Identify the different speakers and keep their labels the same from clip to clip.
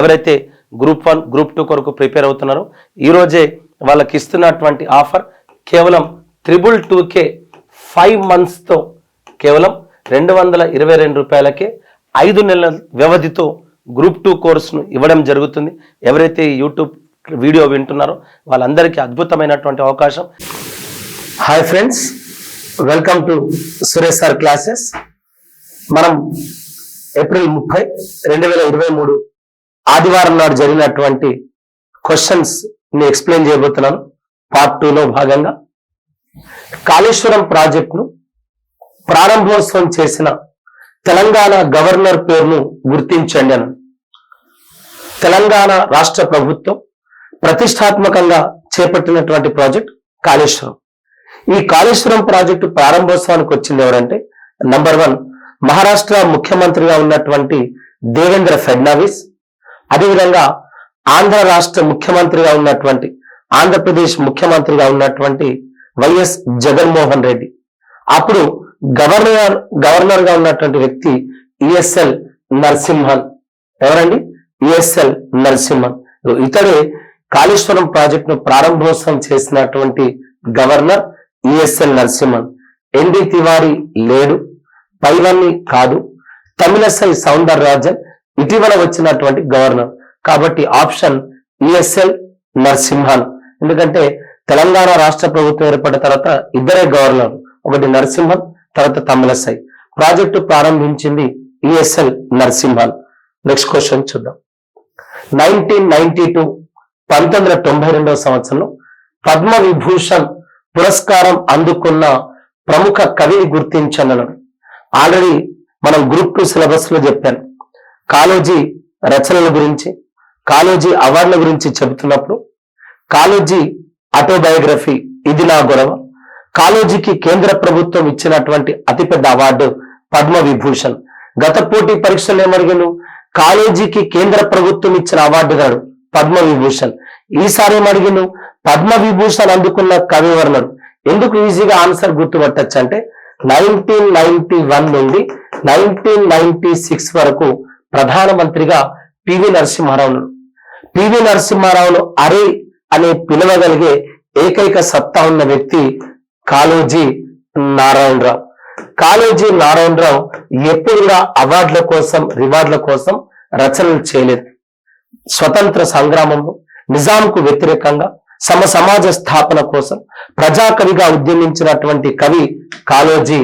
Speaker 1: ఎవరైతే group one group two కొరకు prepare అవుతున్నారో ఈరోజే వాళ్ళకి ఇస్తున్నటువంటి ఆఫర్ కేవలం త్రిబుల్ టూకే ఫైవ్ మంత్స్తో కేవలం రెండు వందల ఇరవై రెండు రూపాయలకే ఐదు నెలల వ్యవధితో గ్రూప్ టూ కోర్సును ఇవ్వడం జరుగుతుంది. ఎవరైతే యూట్యూబ్ వీడియో వింటున్నారో వాళ్ళందరికీ అద్భుతమైనటువంటి అవకాశం. Hi friends welcome to Suresh sir classes మనం ఏప్రిల్ ముప్పై రెండు వేల ఇరవై మూడు ఆదివారం నాడు జరిగినటువంటి క్వశ్చన్స్ని ఎక్స్ప్లెయిన్ చేయబోతున్నాను. పార్ట్ టూలో భాగంగా. కాళేశ్వరం ప్రాజెక్టును ప్రారంభోత్సవం చేసిన తెలంగాణ గవర్నర్ పేరును గుర్తించండి అని. తెలంగాణ రాష్ట్ర ప్రభుత్వం ప్రతిష్టాత్మకంగా చేపట్టినటువంటి ప్రాజెక్ట్ కాళేశ్వరం. ఈ కాళేశ్వరం ప్రాజెక్టు ప్రారంభోత్సవానికి వచ్చింది ఎవరంటే నంబర్ వన్ మహారాష్ట్ర ముఖ్యమంత్రిగా ఉన్నటువంటి దేవేంద్ర ఫడ్నవీస్ అదేవిధంగా ఆంధ్ర రాష్ట్ర ముఖ్యమంత్రిగా ఉన్నటువంటి ఆంధ్రప్రదేశ్ ముఖ్యమంత్రిగా ఉన్నటువంటి వైఎస్ జగన్మోహన్ రెడ్డి. అప్పుడు గవర్నర్ గవర్నర్గా ఉన్నటువంటి వ్యక్తి ఈఎస్ఎల్ నరసింహన్. ఎవరండి? ఈఎస్ఎల్ నరసింహన్. ఇతడే కాళేశ్వరం ప్రాజెక్ట్ను ప్రారంభోత్సవం చేసినటువంటి governor ESL Narasimhan. ND Tiwari లేడు పైవన్ని కాదు. తమిళసై సౌందరరాజన్ ఇటీవల వచ్చినటువంటి గవర్నర్. కాబట్టి ఆప్షన్ ఈఎస్ఎల్ నరసింహన్. ఎందుకంటే తెలంగాణ రాష్ట్ర ప్రభుత్వం ఏర్పడిన తర్వాత ఇద్దరే గవర్నర్. ఒకటి నరసింహన్ తర్వాత తమిళసై. ప్రాజెక్టు ప్రారంభించింది ఈఎస్ఎల్ నరసింహన్. నెక్స్ట్ క్వశ్చన్ చూద్దాం. నైన్టీన్ నైన్టీ టూ పంతొమ్మిది వందల తొంభై రెండవ సంవత్సరంలో పద్మ విభూషణ్ పురస్కారం అందుకున్న ప్రముఖ కవిని గుర్తించను ఆల్రెడీ మనం గ్రూప్ టూ సిలబస్లో చెప్పాను. కాలోజీ రచనల గురించి కాలోజీ అవార్డుల గురించి చెబుతున్నప్పుడు కాలోజీ ఆటోబయోగ్రఫీ ఇది నా గొడవ. కాలోజీకి కేంద్ర ప్రభుత్వం ఇచ్చినటువంటి అతిపెద్ద అవార్డు పద్మ విభూషణ్ గత పోటీ పరీక్షలు ఏమడిగాను? కాలేజీకి కేంద్ర ప్రభుత్వం ఇచ్చిన అవార్డు గారు పద్మ విభూషణ్ ఈసారి ఏమడిగాను? పద్మ విభూషణ్ అందుకున్న కవి వర్ణుడు ఎందుకు ఈజీగా ఆన్సర్ గుర్తుపట్టచ్చు అంటే నైన్టీన్ నైన్టీ వన్ నుండి నైన్టీన్ నైన్టీ సిక్స్ వరకు ప్రధానమంత్రిగా పివి నరసింహారావు పివి నరసింహారావును అరే అనే పిలవగలిగే ఏకైక సత్తా ఉన్న వ్యక్తి కాళోజీ నారాయణరావు. కాళోజీ నారాయణరావు ఎప్పుడు కూడా అవార్డుల కోసం రివార్డుల కోసం రచనలు చేయలేదు. స్వతంత్ర సంగ్రామంలో నిజాంకు వ్యతిరేకంగా సమ సమాజ స్థాపన కోసం ప్రజాకవిగా ఉద్యమించినటువంటి కవి కాళోజీ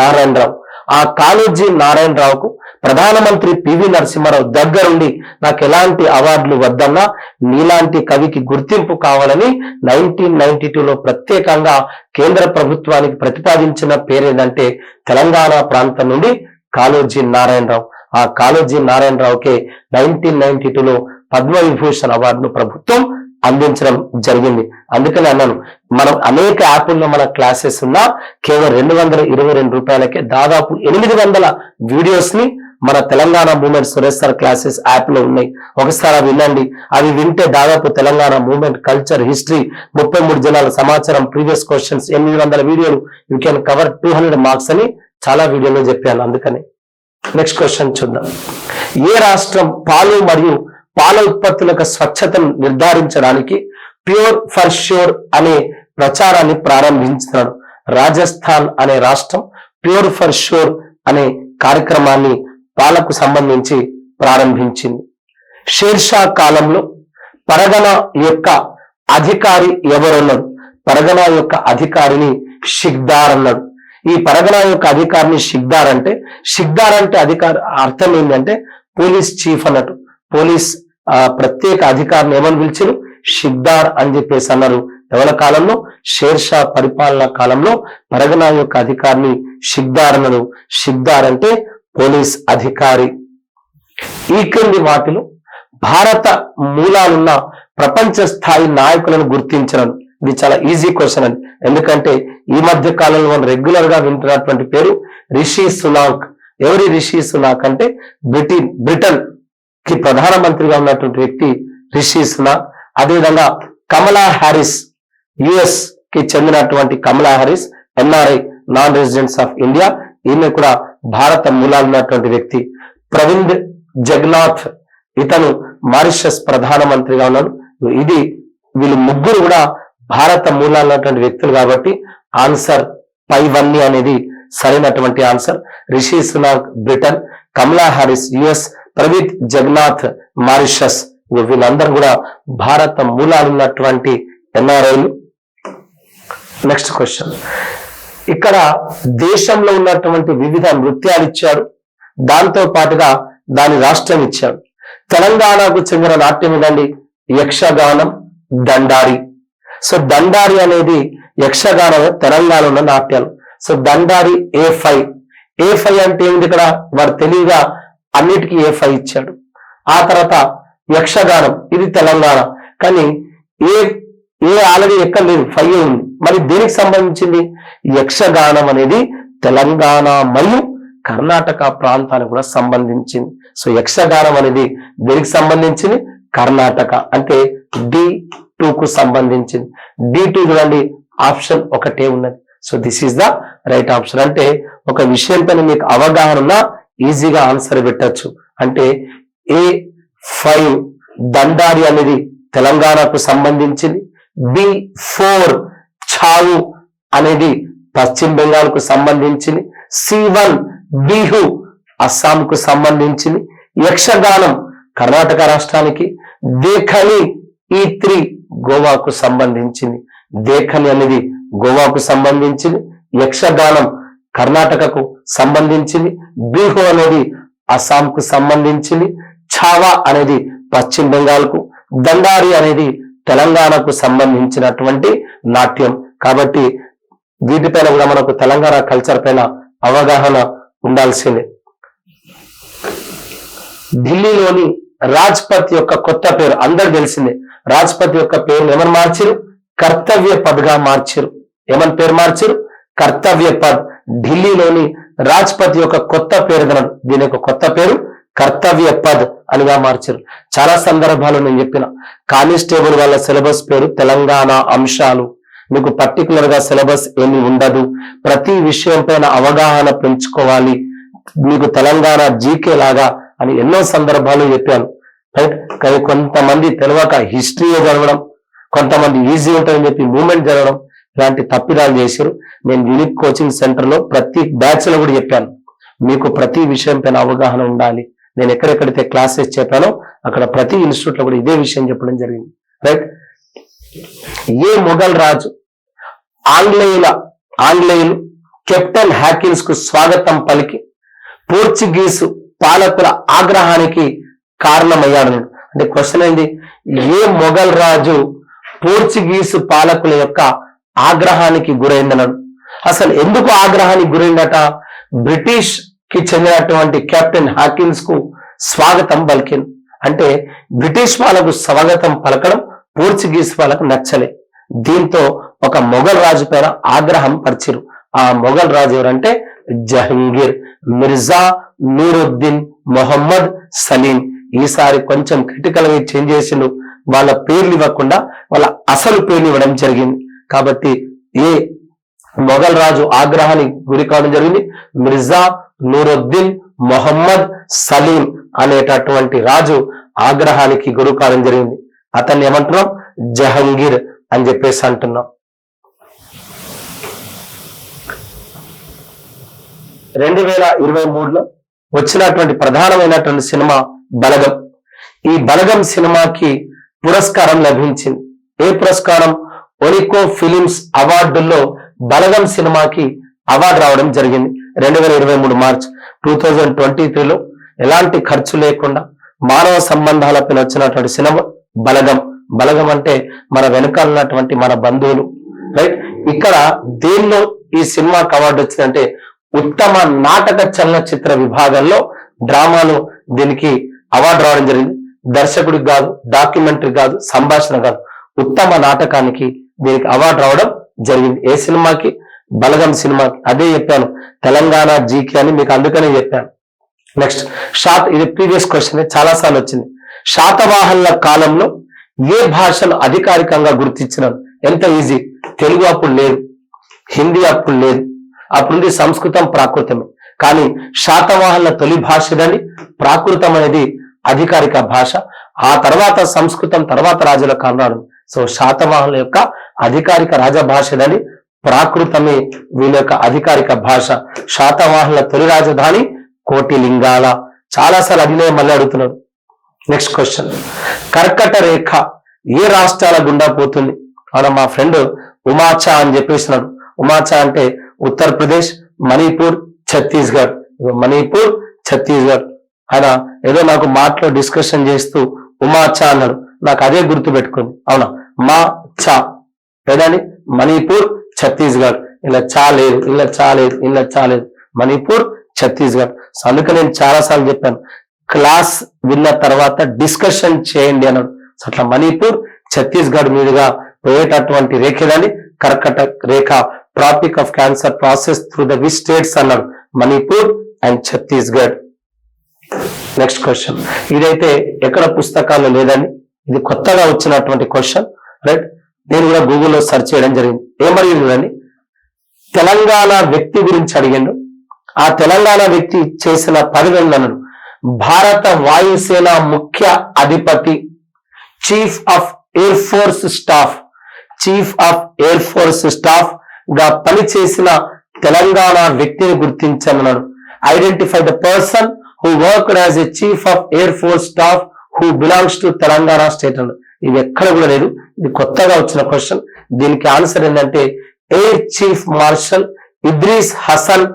Speaker 1: నారాయణరావు. ఆ కాళోజీ నారాయణరావుకు ప్రధానమంత్రి పివి నరసింహారావు దగ్గరుండి నాకు ఎలాంటి అవార్డులు వద్దన్నా నీలాంటి కవికి గుర్తింపు కావాలని నైన్టీన్ నైన్టీ టూలో ప్రత్యేకంగా కేంద్ర ప్రభుత్వానికి ప్రతిపాదించిన పేరేంటంటే తెలంగాణ ప్రాంతం నుండి కాళోజీ నారాయణరావు. ఆ కాళోజీ నారాయణరావుకే నైన్టీన్ నైన్టీ టూలో పద్మవిభూషణ్ అవార్డును ప్రభుత్వం అందించడం జరిగింది. అందుకని అన్నాను మనం అనేక యాప్ల్లో మన క్లాసెస్ ఉన్నా కేవలం రెండు వందల ఇరవై రెండు రూపాయలకే దాదాపు ఎనిమిది వందల వీడియోస్ని మన Telangana movement Suresh sir classes యాప్లో ఉన్నాయి. ఒకసారి అవి వినండి. అవి వింటే దాదాపు తెలంగాణ మూమెంట్ కల్చర్ హిస్టరీ ముప్పై మూడు జిల్లాల సమాచారం ప్రీవియస్ క్వశ్చన్స్ ఎనిమిది వందల వీడియోలు. You can cover two hundred marks అని చాలా వీడియోలో చెప్పాను. అందుకని నెక్స్ట్ క్వశ్చన్ చూద్దాం. ఏ రాష్ట్రం పాలు మరియు పాల ఉత్పత్తులకు స్వచ్ఛతను నిర్ధారించడానికి ప్యూర్ ఫర్ ష్యూర్ అనే ప్రచారాన్ని ప్రారంభించినాడు? రాజస్థాన్ అనే రాష్ట్రం ప్యూర్ ఫర్ ష్యూర్ అనే కార్యక్రమాన్ని పాలకు సంబంధించి ప్రారంభించింది. షేర్షా కాలంలో పరగణ యొక్క అధికారి ఎవరన్నాడు? పరగణ యొక్క అధికారిని షిగ్దార్ అన్నాడు. ఈ పరగణ యొక్క అధికారిని షిగ్దార్ అంటే షిగ్దార్ అంటే అధికారి అర్థం ఏంటంటే పోలీస్ చీఫ్ అన్నట్టు. పోలీస్ ఆ, ప్రత్యేక అధికారిని ఏమని పిలిచారు? షిగ్దార్ అని చెప్పేసి అన్నారు. ఎవరి కాలంలో? షేర్షా పరిపాలన కాలంలో పరగణ యొక్క అధికారిని షిగ్దార్ అన్నారు షిగ్దార్ అంటే పోలీస్ అధికారి. ఈ క్రింది వాటిలో భారత మూలాలున్న ప్రపంచ స్థాయి నాయకులను గుర్తించడం ఇది చాలా ఈజీ క్వశ్చన్ అండి ఎందుకంటే ఈ మధ్య కాలంలో మనం రెగ్యులర్గా వింటున్నటువంటి పేరు రిషి సునాక్. ఎవరి రిషి సునాక్ అంటే బ్రిటన్ బ్రిటన్కి ప్రధానమంత్రిగా ఉన్నటువంటి వ్యక్తి రిషి సునాక్. అదేవిధంగా కమలా హ్యారిస్ యుఎస్కి చెందినటువంటి Kamala Harris NRI non residents of India ఈమె కూడా భారత మూలాలు ఉన్నటువంటి వ్యక్తి ప్రవింద్ జగన్నాథ్. ఇతను మారిషస్ ప్రధానమంత్రిగా ఉన్నాడు. ఇది వీళ్ళు ముగ్గురు కూడా భారత మూలాలన్నటువంటి వ్యక్తులు కాబట్టి ఆన్సర్ పైవన్నీ అనేది సరైనటువంటి answer. Rishi Sunak Britain Kamala Harris US Pravind Jugnauth Mauritius. వీళ్ళందరూ కూడా భారత మూలాలు ఉన్నటువంటి ఎన్ఆర్ఐలు. Next question. ఇక్కడ దేశంలో ఉన్నటువంటి వివిధ నృత్యాలు ఇచ్చాడు. దాంతో పాటుగా దాని రాష్ట్రం ఇచ్చాడు. తెలంగాణకు చెందిన నాట్యం ఇదండి యక్షగానం దండారి. సో దండారి అనేది యక్షగానం తెలంగాణ ఉన్న నాట్యాలు. So Dandari A five A five అంటే ఏమిటి ఇక్కడ? వాడు తెలివిగా అన్నిటికీ ఏ ఫైవ్ ఇచ్చాడు. ఆ తర్వాత యక్షగానం ఇది తెలంగాణ. కానీ ఏ ఏ ఆల్రెడీ ఎక్కడ లేదు ఫైవ్ ఉంది. మరి దేనికి సంబంధించింది? యక్షగానం అనేది తెలంగాణ మరియు కర్ణాటక ప్రాంతానికి కూడా సంబంధించింది. సో యక్షగానం అనేది దేనికి సంబంధించింది? కర్ణాటక. అంటే డి కు సంబంధించింది. డి టూ చూడండి ఆప్షన్ ఒకటే ఉన్నది. So this is the right option అంటే ఒక విషయంపై మీకు అవగాహన ఉన్నా ఈజీగా ఆన్సర్ పెట్టచ్చు. అంటే ఏ ఫైవ్ దండారి అనేది తెలంగాణకు సంబంధించింది. బి ఫోర్ చావు అనేది పశ్చిమ బెంగాల్కు సంబంధించింది సి వన్ బిహు అస్సాంకు సంబంధించింది యక్షగానం కర్ణాటక రాష్ట్రానికి దేఖని ఈ త్రీ గోవాకు సంబంధించింది. దేఖని అనేది గోవాకు సంబంధించింది యక్షగానం కర్ణాటకకు సంబంధించింది బిహు అనేది అస్సాంకు సంబంధించింది ఛావా అనేది పశ్చిమ బెంగాల్కు దండారి అనేది తెలంగాణకు సంబంధించినటువంటి నాట్యం. కాబట్టి వీటిపైన కూడా మనకు తెలంగాణ కల్చర్ పైన అవగాహన ఉండాల్సిందే. ఢిల్లీలోని రాజ్పథ్ యొక్క కొత్త పేరు అందరు తెలిసిందే. రాజ్పథ్ యొక్క పేరు ఏమని మార్చిరు కర్తవ్య పద్గా మార్చిరు ఏమని పేరు మార్చారు కర్తవ్య పద్ ఢిల్లీలోని రాజ్పథ్ యొక్క కొత్త పేరు దీని యొక్క కొత్త పేరు కర్తవ్య పద్ అనిగా మార్చారు. చాలా సందర్భాలు నేను చెప్పిన కానిస్టేబుల్ వాళ్ళ సిలబస్ పేరు తెలంగాణ అంశాలు. మీకు పర్టికులర్గా సిలబస్ ఏమి ఉండదు. ప్రతి విషయం పైన అవగాహన పెంచుకోవాలి. మీకు తెలంగాణ జీకే లాగా అని ఎన్నో సందర్భాలు చెప్పాను. రైట్? కానీ కొంతమంది తెలియక హిస్టరీ జరగడం కొంతమంది ఈజీ ఉంటుందని చెప్పి మూమెంట్ జరగడం ఇలాంటి తప్పిదాలు చేశారు. నేను యూనిక్ కోచింగ్ సెంటర్లో ప్రతి బ్యాచ్లో కూడా చెప్పాను. మీకు ప్రతి విషయం పైన అవగాహన ఉండాలి. నేను ఎక్కడెక్కడైతే క్లాసెస్ చెప్పానో అక్కడ ప్రతి ఇన్స్టిట్యూట్లో కూడా ఇదే విషయం చెప్పడం జరిగింది. రైట్ ఏ మొఘల్ రాజు ఆంగ్లేయుల ఆంగ్లేయులు కెప్టెన్ హ్యాకిన్స్కు స్వాగతం పలికి పోర్చుగీసు పాలకుల ఆగ్రహానికి కారణమయ్యాడు. అంటే క్వశ్చన్ ఏంది? ఏ మొఘల్ రాజు పోర్చుగీసు పాలకుల యొక్క ఆగ్రహానికి గురైందన్నాడు? అసలు ఎందుకు ఆగ్రహానికి గురైందట? బ్రిటిష్ కి చెందినటువంటి కెప్టెన్ హాకిన్స్కు స్వాగతం పలికింది. అంటే బ్రిటిష్ వాళ్ళకు స్వాగతం పలకడం పోర్చుగీస్ వాళ్ళకు నచ్చలే. దీంతో ఒక మొఘల్ రాజు పైన ఆగ్రహం పరిచిరు ఆ మొఘల్ రాజు ఎవరంటే జహంగీర్ మిర్జా నూరుద్దీన్ మొహమ్మద్ సలీం. ఈసారి కొంచెం క్రిటికల్గా చేంజ్ చేసిండు. వాళ్ళ పేర్లు ఇవ్వకుండా వాళ్ళ అసలు పేర్లు ఇవ్వడం జరిగింది. కాబట్టి ఏ మొఘల్ రాజు ఆగ్రహానికి గురి కావడం జరిగింది. మిర్జా నూరుద్దీన్ మొహమ్మద్ సలీం అనేటటువంటి రాజు ఆగ్రహానికి గురి కావడం జరిగింది. అతన్ని ఏమంటున్నాం? జహంగీర్ అని చెప్పేసి అంటున్నాం. రెండు వేల ఇరవై మూడులో వచ్చినటువంటి ప్రధానమైనటువంటి సినిమా బలగం. ఈ బలగం సినిమాకి పురస్కారం లభించింది. ఏ పురస్కారం? ఒలికో ఫిలిమ్స్ అవార్డుల్లో బలగం సినిమాకి అవార్డు రావడం జరిగింది. రెండు వేల ఇరవై మూడు మార్చ్ టూ థౌజండ్ ట్వంటీ త్రీలో ఎలాంటి ఖర్చు లేకుండా మానవ సంబంధాలపై వచ్చినటువంటి సినిమా బలగం. బలగం అంటే మన వెనుకాలన్నటువంటి మన బంధువులు రైట్? ఇక్కడ దేనిలో ఈ సినిమాకి అవార్డు వచ్చిందంటే ఉత్తమ నాటక చలనచిత్ర విభాగంలో డ్రామాను దీనికి అవార్డు రావడం జరిగింది. దర్శకుడికి కాదు డాక్యుమెంటరీ కాదు సంభాషణ కాదు ఉత్తమ నాటకానికి దీనికి అవార్డు రావడం జరిగింది. ఏ సినిమాకి? బలగం సినిమా అదే చెప్పాను. తెలంగాణ జీకే అని మీకు అందుకనే చెప్పాను. నెక్స్ట్ శాత ఇది ప్రీవియస్ క్వశ్చన్ చాలా సార్లు వచ్చింది. శాతవాహనుల కాలంలో ఏ భాషను అధికారికంగా గుర్తించినారు? ఎంత ఈజీ తెలుగు అప్పుడు లేదు. హిందీ అప్పుడు లేదు. అప్పుడుంది సంస్కృతం ప్రాకృతమే. కానీ శాతవాహనుల తొలి భాషదని ప్రాకృతం అనేది అధికారిక భాష. ఆ తర్వాత సంస్కృతం తర్వాత రాజుల కారణాలు సో శాతవాహనుల యొక్క అధికారిక రాజభాషదని ప్రాకృతమే వీళ్ళ యొక్క అధికారిక భాష. శాతవాహనుల తొలి రాజధాని కోటి లింగాల చాలాసార్లు అడిగినే మళ్ళీ అడుగుతున్నారు నెక్స్ట్ క్వశ్చన్ కర్కట రేఖ ఏ రాష్ట్రాల గుండా పోతుంది? మన మా ఫ్రెండ్ ఉమాచా అని చెప్పేసినాడు. ఉమాచా అంటే ఉత్తరప్రదేశ్ మణిపూర్ ఛత్తీస్గఢ్. మణిపూర్ ఛత్తీస్గఢ్. ఆయన ఏదో నాకు మాటలో డిస్కషన్ చేస్తూ ఉమాచా అన్నాడు. నాకు అదే గుర్తు పెట్టుకుంది అవునా? మా చా. ఏదని మణిపూర్ ఛత్తీస్గఢ్ ఇలా చాలేదు ఇలా చాలేదు ఇలా చాలేదు మణిపూర్ ఛత్తీస్గఢ్. సో అందుకే నేను చాలా సార్లు చెప్పాను క్లాస్ విన్న తర్వాత డిస్కషన్ చేయండి అన్నాడు. సో అట్లా మణిపూర్ ఛత్తీస్గఢ్ మీదుగా పోయేటటువంటి రేఖలని కర్కట రేఖ tropic of cancer process through the we states అన్నాడు. Manipur and Chhattisgarh. Next question ఇదైతే ఎక్కడ పుస్తకాల్లో లేదని ఇది కొత్తగా వచ్చినటువంటి క్వశ్చన్ రైట్ నేను కూడా గూగుల్లో సెర్చ్ చేయడం జరిగింది. ఏమడిగిందని తెలంగాణ వ్యక్తి గురించి అడిగిండు. ఆ తెలంగాణ వ్యక్తి చేసిన పదవి భారత వాయుసేన ముఖ్య అధిపతి chief of air force staff chief of air force స్టాఫ్గా పనిచేసిన తెలంగాణ వ్యక్తిని గుర్తించమన్నాడు. Identify the person who work as a chief of air force staff who belongs to Telangana state అన్నాడు. ఇది ఎక్కడ కూడా లేదు. ఇది కొత్తగా వచ్చిన క్వశ్చన్. దీనికి ఆన్సర్ ఏంటంటే air chief marshal Idris Hasan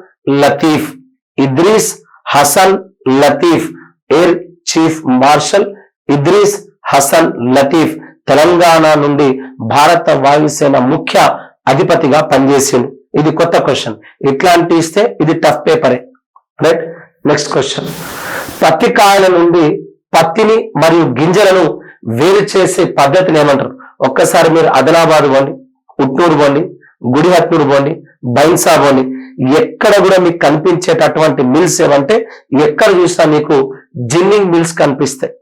Speaker 1: Latif. Idris Hasan Latif. Air chief marshal Idris Hasan Latif. Telangana నుండి భారత వాయుసేన ముఖ్య అధిపతిగా పనిచేసింది ఇది కొత్త క్వశ్చన్. ఇట్లాంటి ఇస్తే ఇది టఫ్ పేపరే. రైట్? Next question. పత్తి కాయల నుండి పత్తిని మరియు గింజలను వేరు చేసే పద్ధతిని ఏమంటారు? ఒక్కసారి మీరు ఆదిలాబాద్ పోండి ఉట్నూరు పోండి గుడిహట్నూరు పోండి బైన్సా పోండి. ఎక్కడ కూడా మీకు కనిపించేటటువంటి మిల్స్ ఏమంటే ఎక్కడ చూసినా మీకు జిన్నింగ్ మిల్స్ కనిపిస్తాయి.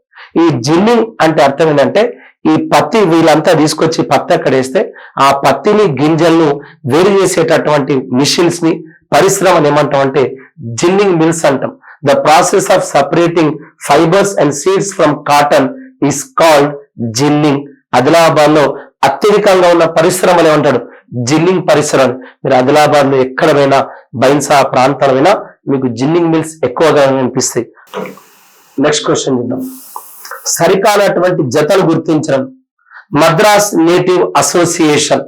Speaker 1: ఈ జిన్నింగ్ అంటే అర్థం ఏంటంటే ఈ పత్తి వీళ్ళంతా తీసుకొచ్చి పత్తి అక్కడ వేస్తే ఆ పత్తిని గింజలను వేరు చేసేటటువంటి మిషన్స్ని పరిశ్రమను ఏమంటాం అంటే జిన్నింగ్ మిల్స్ అంటాం. The process of separating fibres and seeds from cotton is called ginning ఆదిలాబాద్లో అత్యధికంగా ఉన్న పరిశ్రమలు ఏమంటాడు? జిన్నింగ్ పరిశ్రమలు మీరు ఆదిలాబాద్లో ఎక్కడ పోయినా బైన్సా ప్రాంతాలైనా మీకు జిన్నింగ్ మిల్స్ ఎక్కువగా కనిపిస్తాయి నెక్స్ట్ క్వశ్చన్ చూద్దాం. సరికానటువంటి జతలు గుర్తించడం. Madras native association.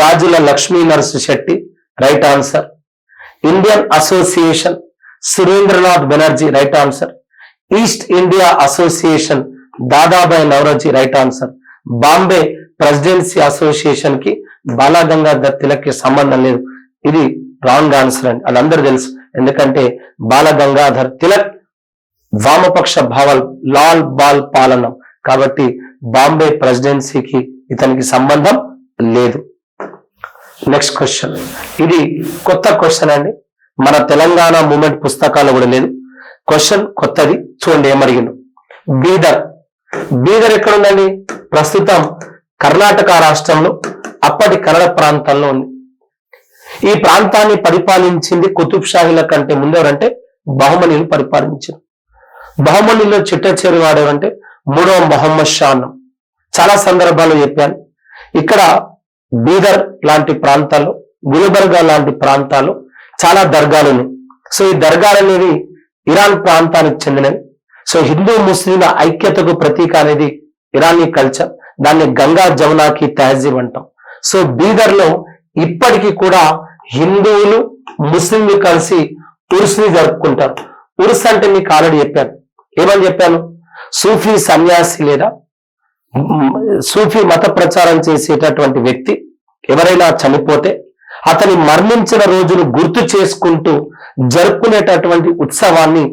Speaker 1: Gajula Lakshmi Narasu Shetty right answer Indian association. Surendranath Banerjee right answer East India association Dadabhai Naoroji right answer. Bombay presidency అసోసియేషన్కి Balgangadhar తిలక్కి సంబంధం లేదు. ఇది రాంగ్ ఆన్సర్ అండి. వాళ్ళందరూ తెలుసు. ఎందుకంటే బాలగంగాధర్ తిలక్ వామపక్ష భావాలు లాల్ బాల్ పాలన. కాబట్టి బాంబే ప్రెసిడెన్సీకి ఇతనికి సంబంధం లేదు. Next question. ఇది కొత్త క్వశ్చన్ అండి. మన తెలంగాణ మూమెంట్ పుస్తకాలు కూడా లేదు. క్వశ్చన్ కొత్తది. చూడండి ఏమడిగిండు. బీదర్ బీదర్ ఎక్కడుందండి? ప్రస్తుతం కర్ణాటక రాష్ట్రంలో అప్పటి కన్నడ ప్రాంతంలో ఉంది. ఈ ప్రాంతాన్ని పరిపాలించింది కుతుబ్ షాహీల కంటే ముందెవరంటే బహుమనీలు పరిపాలించారు. బహుమనీలో చిట్ట చేరి వాడేవంటే మూడవ మొహమ్మద్ షా అన్నం చాలా సందర్భాల్లో చెప్పాను. ఇక్కడ బీదర్ లాంటి ప్రాంతాలు గుల్బర్గా లాంటి ప్రాంతాలు చాలా దర్గాలు ఉన్నాయి. సో ఈ దర్గాలు అనేవి ఇరాన్ ప్రాంతానికి చెందినవి. సో హిందూ ముస్లింల ఐక్యతకు ప్రతీక అనేది ఇరానీ కల్చర్. దాన్ని గంగా జమునాకి తహజీబ్ అంటాం. సో బీదర్లో ఇప్పటికీ కూడా హిందువులు ముస్లింలు కలిసి ఉరుసుని జరుపుకుంటారు. ఉరుస్ అంటే మీకు ఆల్రెడీ చెప్పాను. ఏమని చెప్పాను? సూఫీ సన్యాసి లేదా? సూఫీ మత ప్రచారం చేసేటటువంటి వ్యక్తి ఎవరైనా చనిపోతే అతని మరణించిన రోజును గుర్తు చేసుకుంటూ జరుపుకునేటటువంటి ఉత్సవాన్ని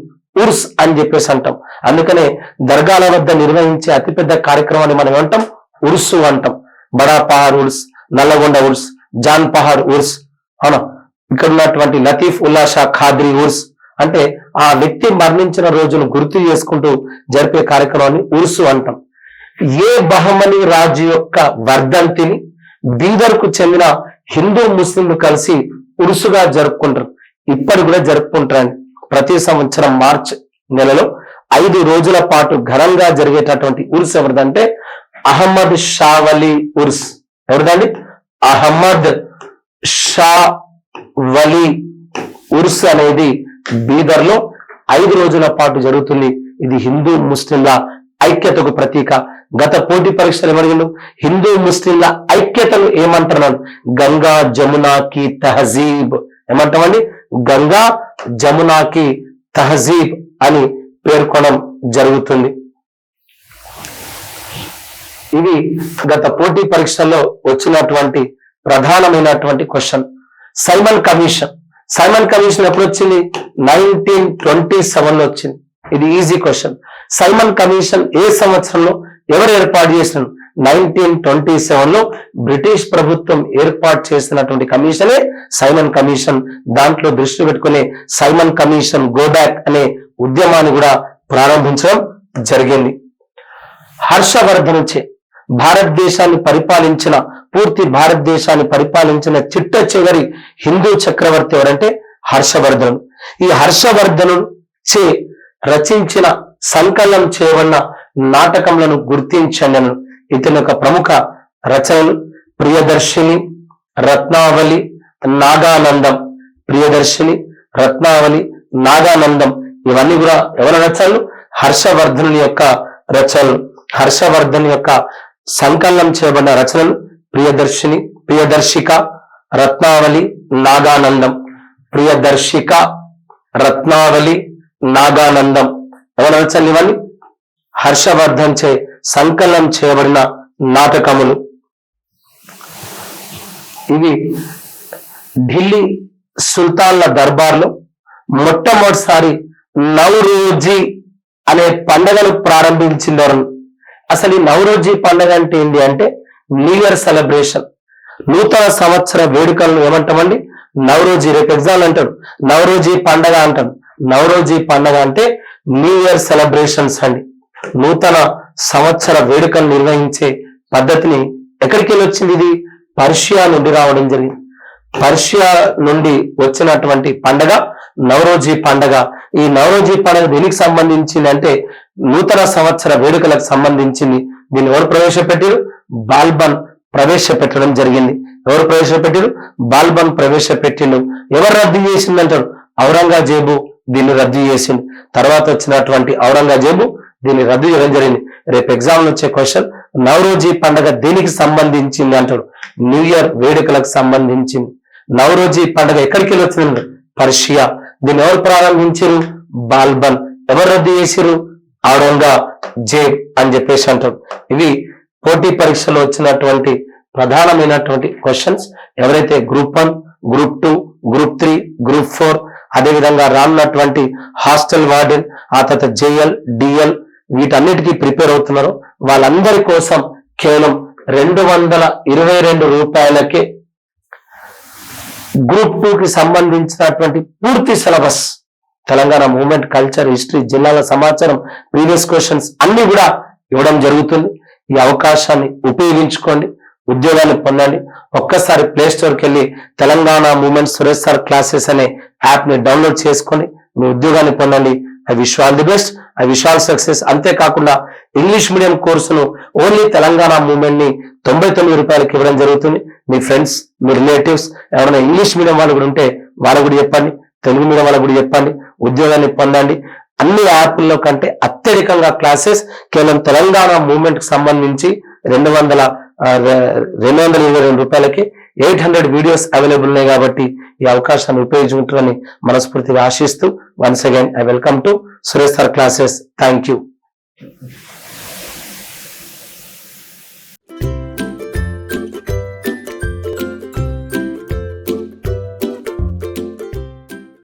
Speaker 1: ఉర్స్ అని చెప్పేసి అంటాం. అందుకనే దర్గాల వద్ద నిర్వహించే అతిపెద్ద కార్యక్రమాన్ని మనం ఏమంటాం? ఉర్సు అంటాం. బడా పహాడ్ ఉర్స్ నల్లగొండ ఉర్స్ జాన్ పహార్ ఉర్స్ అవునా? ఇక్కడ ఉన్నటువంటి లతీఫ్ ఉల్లా షా ఖాద్రి ఉర్స్ అంటే ఆ వ్యక్తి మరణించిన రోజును గుర్తు చేసుకుంటూ జరిపే కార్యక్రమాన్ని ఉర్సు అంటాం. ఏ బహమని రాజు యొక్క వర్ధంతిని బీదర్కు చెందిన హిందూ ముస్లింలు కలిసి ఉరుసుగా జరుపుకుంటారు. ఇప్పటి కూడా జరుపుకుంటారని ప్రతి సంవత్సరం మార్చ్ నెలలో ఐదు రోజుల పాటు ఘనంగా జరిగేటటువంటి ఉర్స్ ఎవరిదంటే అహ్మద్ షావలి ఉర్స్. ఎవరిదండి? అహ్మద్ షా వలి ఉర్స్ అనేది బీదర్లో ఐదు రోజుల పాటు జరుగుతుంది. ఇది హిందూ ముస్లింల ఐక్యతకు ప్రతీక. గత పోటీ పరీక్షలు ఏమడిగిండు హిందూ ముస్లింల ఐక్యతను ఏమంటున్నాను గంగా జమునాకి తహజీబ్. ఏమంటామండి? గంగా జమునాకి తహజీబ్ అని పేర్కొనడం జరుగుతుంది. ఇవి గత పోటీ పరీక్షల్లో వచ్చినటువంటి ప్రధానమైనటువంటి question. Simon commission. Simon commission ఎప్పుడు వచ్చింది నైన్టీన్ ట్వంటీ సెవెన్లో వచ్చింది. ఇది ఈజీ క్వశ్చన్. సైమన్ కమిషన్ ఏ సంవత్సరంలో ఎవరు ఏర్పాటు చేసినారు? నైన్టీన్ ట్వంటీ సెవెన్లో బ్రిటిష్ ప్రభుత్వం ఏర్పాటు చేసినటువంటి కమిషనే సైమన్ కమిషన్. దాంట్లో దృష్టి పెట్టుకునే సైమన్ కమిషన్ గోబ్యాక్ అనే ఉద్యమాన్ని కూడా ప్రారంభించడం జరిగింది. హర్షవర్ధనుచే భారతదేశాన్ని పరిపాలించిన పూర్తి భారతదేశాన్ని పరిపాలించిన చిట్ట చివరి హిందూ చక్రవర్తి ఎవరంటే హర్షవర్ధనుడు. ఈ హర్షవర్ధను చే రచించిన సంకలనం చేయబడిన నాటకములను గుర్తించండి ఇతని యొక్క ప్రముఖ రచనలు ప్రియదర్శిని రత్నావళి నాగానందం. ప్రియదర్శిని రత్నావళి నాగానందం. ఇవన్నీ కూడా ఎవరి రచనలు? హర్షవర్ధనుని యొక్క రచనలు. హర్షవర్ధన్ యొక్క సంకలనం చేయబడిన రచనలు ప్రియదర్శిని ప్రియదర్శిక రత్నావళి నాగానందం. ప్రియదర్శిక రత్నావళి నాగానందం. ఎవరి రచనలు ఇవన్నీ? హర్షవర్ధన్ చే సంకలనం చేయబడిన నాటకములు. ఇవి ఢిల్లీ సుల్తాన్ల దర్బార్లో మొట్టమొదటిసారి నవరోజీ అనే పండుగను ప్రారంభించినారు అసలు ఈ నవరోజీ పండుగ అంటే ఏంటి అంటే న్యూ ఇయర్ సెలబ్రేషన్ నూతన సంవత్సర వేడుకలను ఏమంటామండి? నవరోజీ రేపు ఎగ్జామ్ అంటారు. నవరోజీ పండగ అంటాడు నవరోజీ పండగ అంటే న్యూ ఇయర్ సెలబ్రేషన్స్ అండి. నూతన సంవత్సర వేడుకలు నిర్వహించే పద్ధతిని ఎక్కడికి వెళ్ళి వచ్చింది ఇది? పర్షియా నుండి రావడం జరిగింది. పర్షియా నుండి వచ్చినటువంటి పండగ నవరోజీ పండగ. ఈ నవరోజీ పండగ దీనికి సంబంధించింది అంటే నూతన సంవత్సర వేడుకలకు సంబంధించింది. దీన్ని ఎవరు ప్రవేశపెట్టారు? బాల్బన్ ప్రవేశపెట్టడం జరిగింది. ఎవరు ప్రవేశపెట్టారు? బాల్బన్ ప్రవేశపెట్టిండు. ఎవరు రద్దు చేసిందంటారు? ఔరంగజేబు దీన్ని రద్దు చేసిండు. తర్వాత వచ్చినటువంటి ఔరంగజేబు దీన్ని రద్దు చేయడం జరిగింది. రేపు ఎగ్జామ్ వచ్చే క్వశ్చన్ నవరోజీ పండగ దేనికి సంబంధించింది అంటాడు. న్యూ ఇయర్ వేడుకలకు సంబంధించింది. నవరోజీ పండగ ఎక్కడికి వెళ్ళొచ్చింది? పర్షియా. దీన్ని ఎవరు ప్రారంభించారు బాల్బన్. ఎవరు రద్దు చేసిరు ఆడంగా జే అని చెప్పేసి అంటారు ఇవి పోటీ పరీక్షలో వచ్చినటువంటి ప్రధానమైనటువంటి క్వశ్చన్స్ ఎవరైతే group one group two group three group four అదేవిధంగా రానున్నటువంటి హాస్టల్ వార్డెన్ ఆ తర్వాత జేఎల్ డిఎల్ వీటన్నిటికీ ప్రిపేర్ అవుతున్నారు. వాళ్ళందరి కోసం కేవలం రెండు వందల ఇరవై రెండు రూపాయలకే గ్రూప్ టూకి సంబంధించినటువంటి పూర్తి syllabus Telangana movement culture history జిల్లాల సమాచారం ప్రీవియస్ క్వశ్చన్స్ అన్ని కూడా ఇవ్వడం జరుగుతుంది. ఈ అవకాశాన్ని ఉపయోగించుకోండి ఉద్యోగాన్ని పొందండి. ఒక్కసారి ప్లే స్టోర్కి వెళ్ళి Telangana movement Suresh sir classes అనే యాప్ని డౌన్లోడ్ చేసుకొని మీ ఉద్యోగాన్ని పొందండి. I wish all the best I wish all success అంతేకాకుండా ఇంగ్లీష్ మీడియం కోర్సును ఓన్లీ తెలంగాణ మూమెంట్ని తొంభై తొమ్మిది రూపాయలకి ఇవ్వడం జరుగుతుంది. మీ ఫ్రెండ్స్ మీ రిలేటివ్స్ ఎవరైనా ఇంగ్లీష్ మీడియం వాళ్ళు కూడా ఉంటే వాళ్ళకు కూడా చెప్పండి. తెలుగు మీడియం వాళ్ళకు కూడా చెప్పండి. ఉద్యోగాన్ని పొందండి. అన్ని యాప్ల్లో కంటే అత్యధికంగా క్లాసెస్ కేవలం తెలంగాణ మూమెంట్కి సంబంధించి రెండు వందల రెండు వందల ఇరవై రెండు రూపాయలకి ఎయిట్ హండ్రెడ్ వీడియోస్ అవైలబుల్ ఉన్నాయి కాబట్టి ఈ అవకాశాన్ని ఉపయోగించుకుంటారని మనస్ఫూర్తిగా ఆశిస్తూ once again I welcome to Suresh sir classes thank you